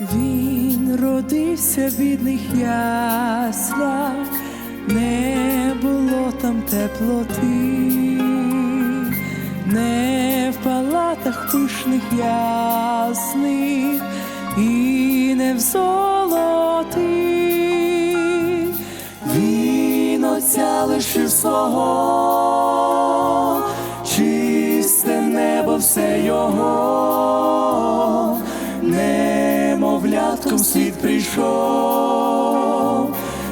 Він родився в бідних яслях, не було там теплоти, не в палатах пишних ясних і не в золоти. Він отця лишив свого, немовлятком світ прийшов,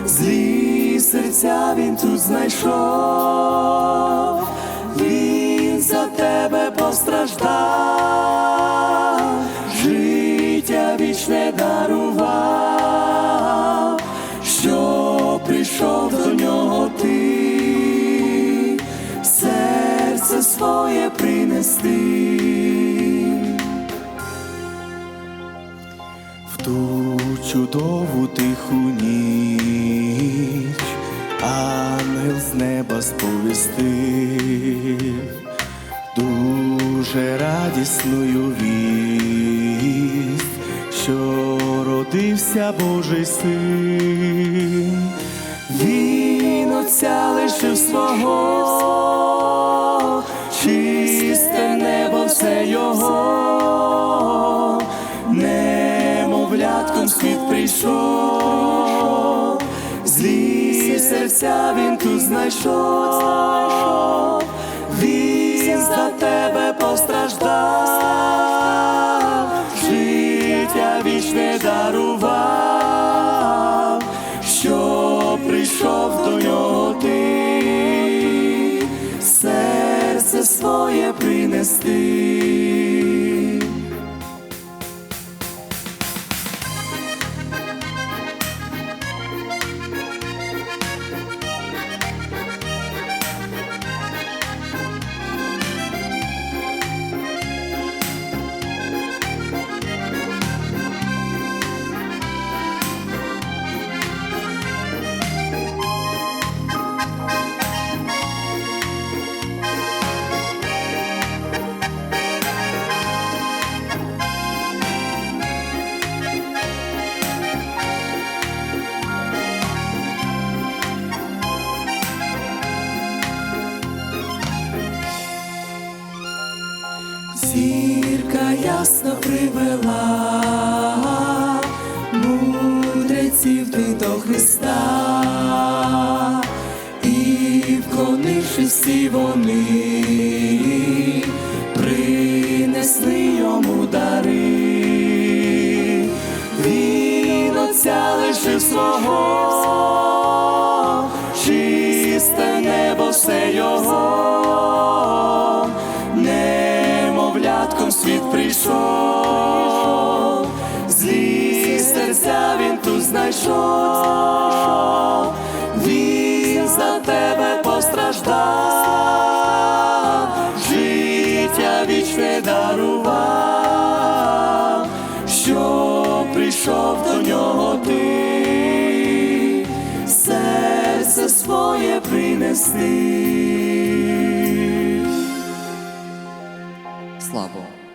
злі серця він тут знайшов, він за тебе постраждав, життя вічне дарував, що прийшов до нього ти, серце своє принести. Чудову тиху ніч ангел з неба сповістив дуже радісною вість, що родився Божий син. Він отця лишив свого, прийшов, злі серця він тут знайшов, він за тебе постраждав, життя вічне дарував, що прийшов до нього ти, серце своє принести. Зірка ясно привела мудреців ти до Христа, і вклонивши всі вони, принесли йому дари, він отця лишив свого, прийшов, злі серця він тут знайшов, він за тебе постраждав, життя вічне дарував, що прийшов до нього ти, серце своє принести. Слава.